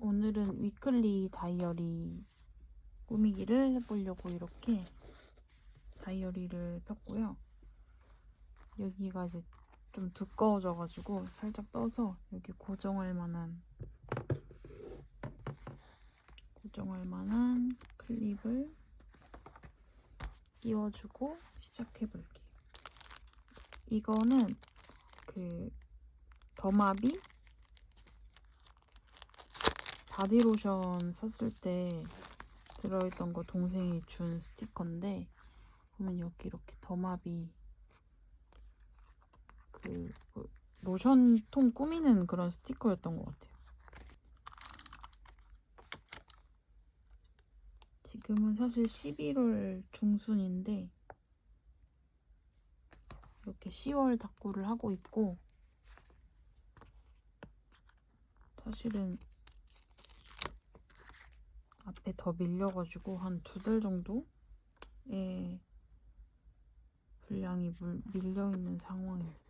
오늘은 위클리 다이어리 꾸미기를 해보려고 이렇게 다이어리를 폈고요. 여기가 이제 좀 두꺼워져가지고 살짝 떠서 여기 고정할 만한 고정할 만한 클립을 끼워주고 시작해볼게요. 이거는 그 더마비 바디로션 샀을 때 들어있던 거 동생이 준 스티커인데 보면 여기 이렇게 더마비 그 뭐, 로션통 꾸미는 그런 스티커였던 것 같아요. 지금은 사실 11월 중순인데 이렇게 10월 닦구를 하고 있고 사실은 앞에 더 밀려가지고 한 두 달 정도의 분량이 물, 밀려있는 상황입니다.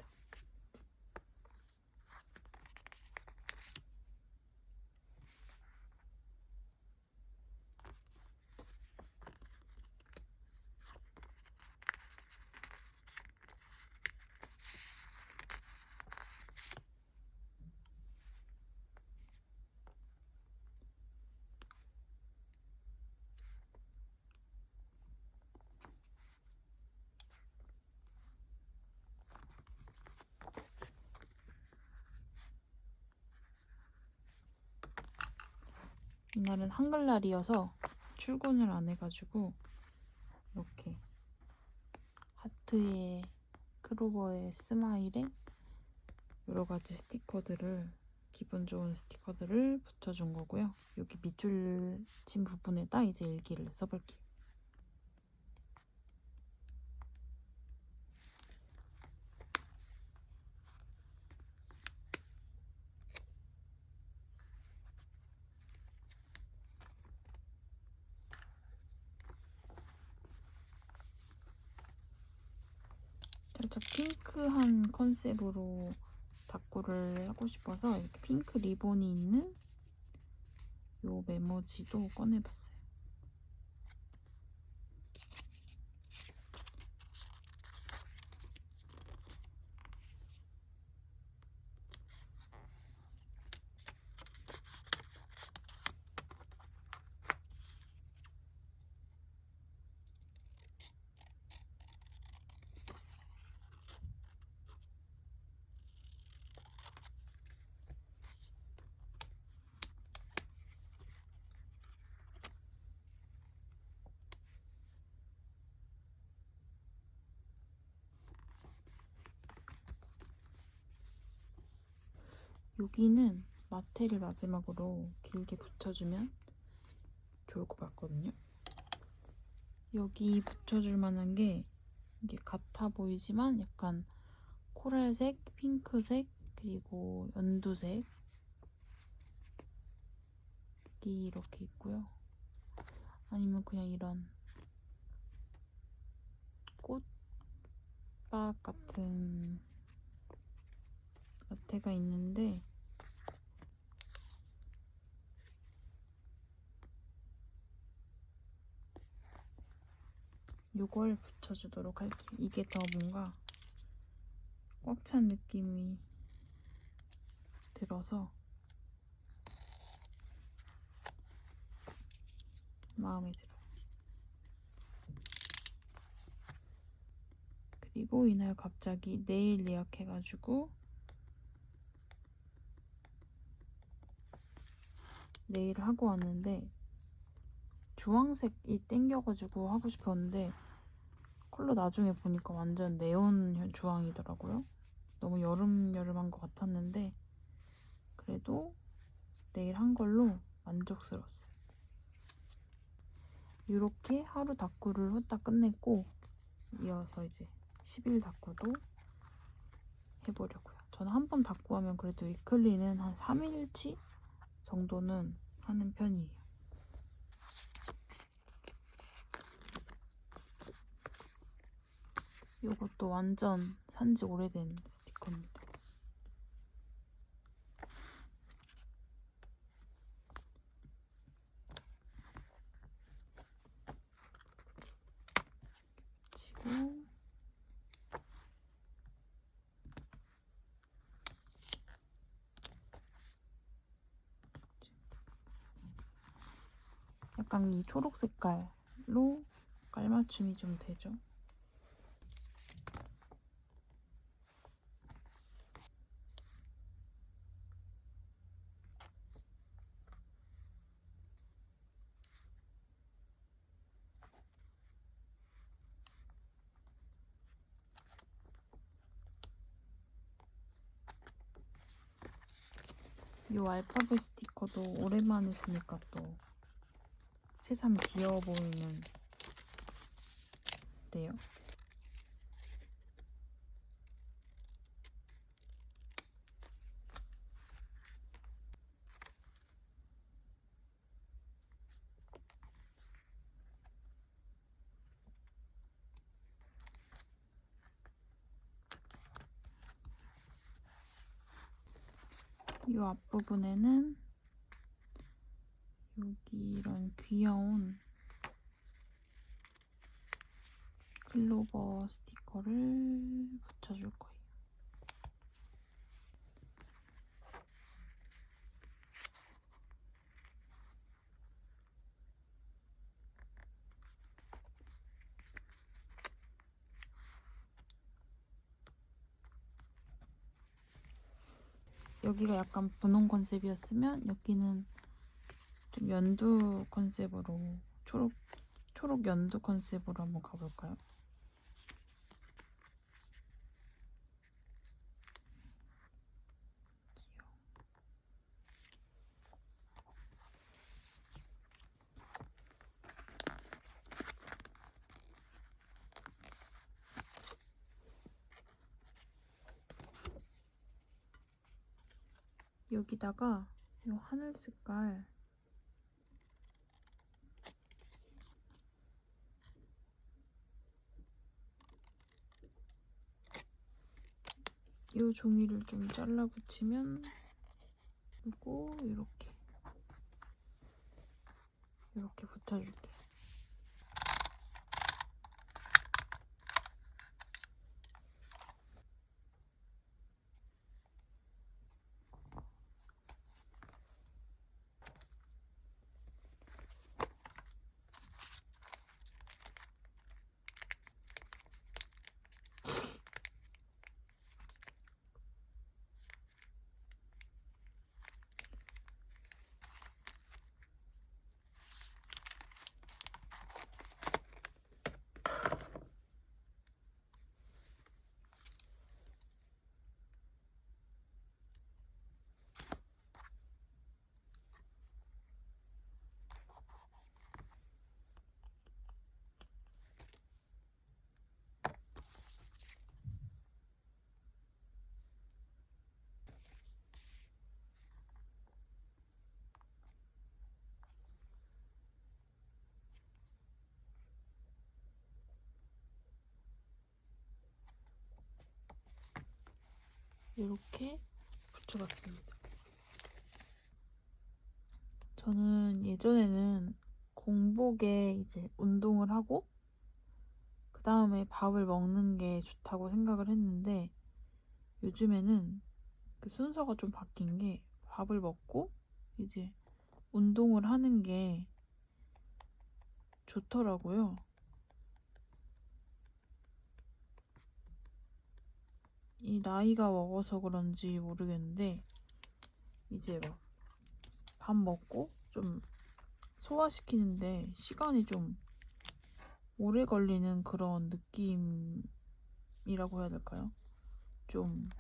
이날은 한글날이어서 출근을 안 해가지고 이렇게 하트에 크로버에 스마일에 여러 가지 스티커들을 기분 좋은 스티커들을 붙여준 거고요. 여기 밑줄 친 부분에다 이제 일기를 써볼게요. 살짝 핑크한 컨셉으로 다꾸를 하고 싶어서 이렇게 핑크 리본이 있는 요 메모지도 꺼내봤어요. 여기는 마테를 마지막으로 길게 붙여주면 좋을 것 같거든요. 여기 붙여줄 만한 게 이게 같아 보이지만 약간 코랄색, 핑크색, 그리고 연두색 이 이렇게 있고요. 아니면 그냥 이런 꽃밭 같은 마테가 있는데 요걸 붙여주도록 할게요. 이게 더 뭔가 꽉 찬 느낌이 들어서 마음에 들어요. 그리고 이날 갑자기 내일 예약해가지고 네일 하고 왔는데 주황색이 땡겨가지고 하고 싶었는데 컬러 나중에 보니까 완전 네온 주황이더라고요. 너무 여름여름한 것 같았는데 그래도 네일 한 걸로 만족스러웠어요. 이렇게 하루 다꾸를 후딱 끝냈고 이어서 이제 10일 다꾸도 해보려고요. 저는 한 번 다꾸 하면 그래도 위클리는 한 3일치 정도는 하는 편이에요. 이것도 완전 산지 오래된 스티커입니다. 치고 약간 이 초록 색깔로 깔맞춤이 좀 되죠. 이 알파벳 스티커도 오랜만에 쓰니까 또 새삼 귀여워 보이는 데요. 이 앞부분에는 여기 이런 귀여운 클로버 스티커를 붙여줄 거예요. 여기가 약간 분홍 컨셉이었으면 여기는 좀 연두 컨셉으로 초록 초록 연두 컨셉으로 한번 가볼까요? 여기다가 이 하늘 색깔 이 종이를 좀 잘라 붙이면 그리고 이렇게 이렇게 붙여줄게요. 이렇게 붙여봤습니다. 저는 예전에는 공복에 이제 운동을 하고 그 다음에 밥을 먹는 게 좋다고 생각을 했는데 요즘에는 그 순서가 좀 바뀐 게 밥을 먹고 이제 운동을 하는 게 좋더라고요. 이 나이가 먹어서 그런지 모르겠는데 이제 막 밥 먹고 좀 소화시키는데 시간이 좀 오래 걸리는 그런 느낌이라고 해야 될까요? 좀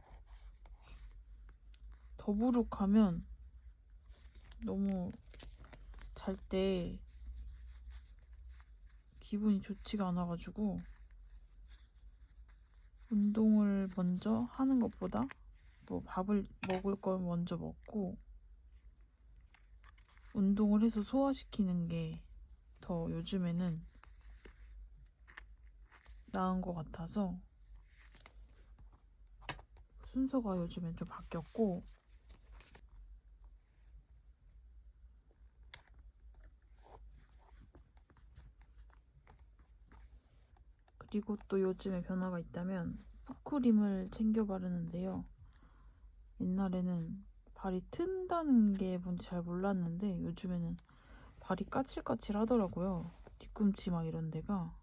더부룩하면 너무 잘 때 기분이 좋지가 않아가지고 운동을 먼저 하는 것보다 뭐 밥을 먹을 걸 먼저 먹고 운동을 해서 소화시키는 게 더 요즘에는 나은 것 같아서 순서가 요즘엔 좀 바뀌었고 그리고 또 요즘에 변화가 있다면 푸크림을 챙겨 바르는데요. 옛날에는 발이 튼다는 게 뭔지 잘 몰랐는데 요즘에는 발이 까칠까칠 하더라고요. 뒤꿈치 막 이런 데가.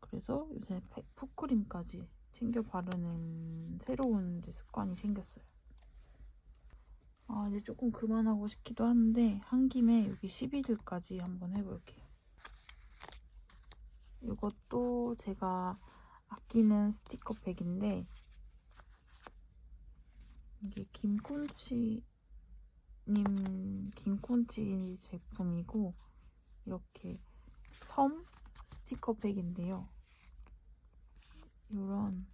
그래서 요새 페- 풋크림까지 챙겨 바르는 새로운 습관이 생겼어요. 아, 이제 조금 그만하고 싶기도 한데, 한 김에 여기 11일까지 한번 해볼게요. 이것도 제가 아끼는 스티커팩인데, 이게 김콘치님 김콘치 제품이고 이렇게 섬 스티커팩인데요. 이런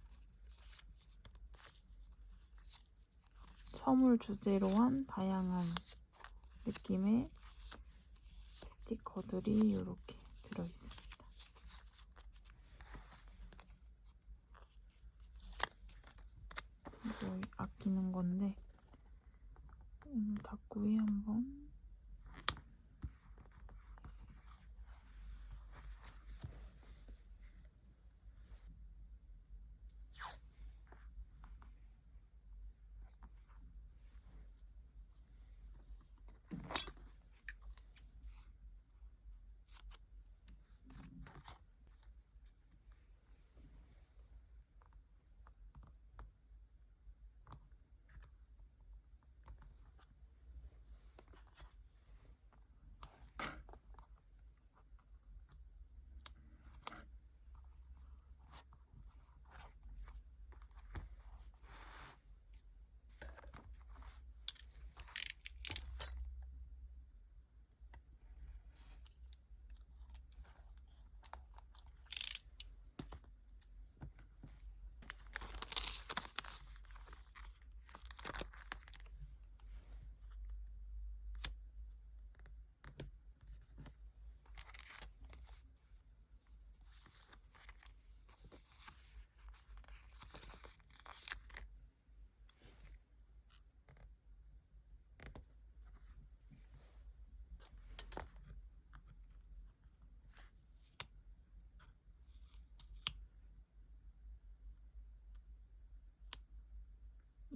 섬을 주제로 한 다양한 느낌의 스티커들이 이렇게 들어있습니다. 이거 아끼는 건데 오늘 닭구이 한번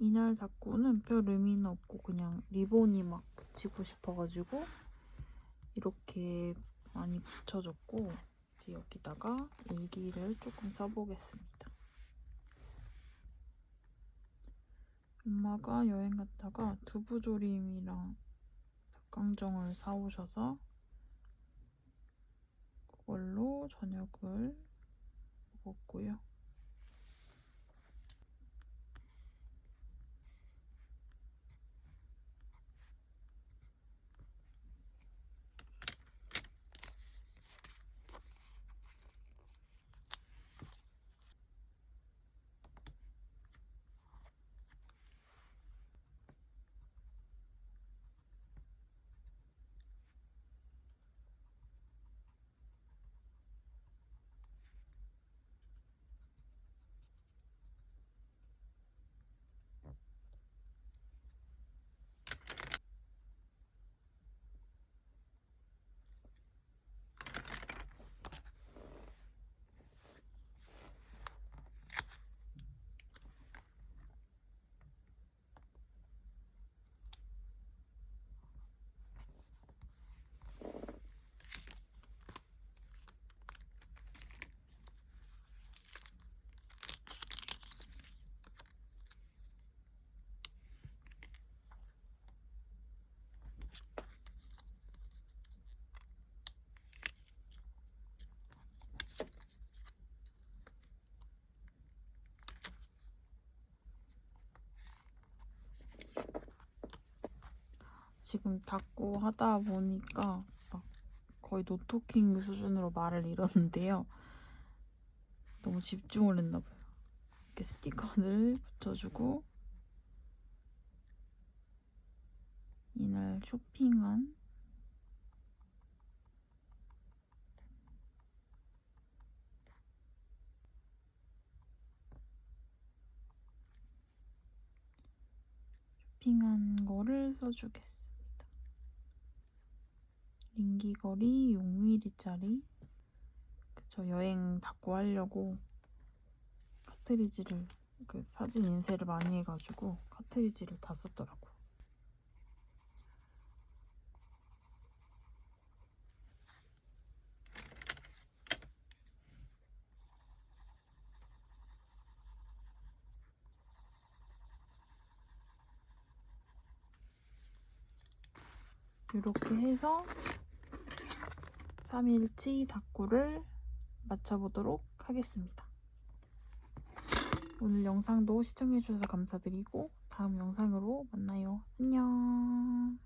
이날 닭구는 별 의미는 없고 그냥 리본이 막 붙이고 싶어가지고 이렇게 많이 붙여줬고 이제 여기다가 일기를 조금 써보겠습니다. 엄마가 여행 갔다가 두부조림이랑 닭강정을 사오셔서 그걸로 저녁을 먹었고요. 지금 닦고 하다 보니까 막 거의 노토킹 수준으로 말을 잃었는데요. 너무 집중을 했나 봐요. 이렇게 스티커를 붙여주고 이날 쇼핑한 쇼핑한 거를 써주겠습 링기거리 6mm짜리 그쵸 여행 닦고 하려고 카트리지를 그 사진 인쇄를 많이 해가지고 카트리지를 다 썼더라고. 이렇게 해서 3일치 다꾸를 마쳐보도록 하겠습니다. 오늘 영상도 시청해주셔서 감사드리고 다음 영상으로 만나요. 안녕.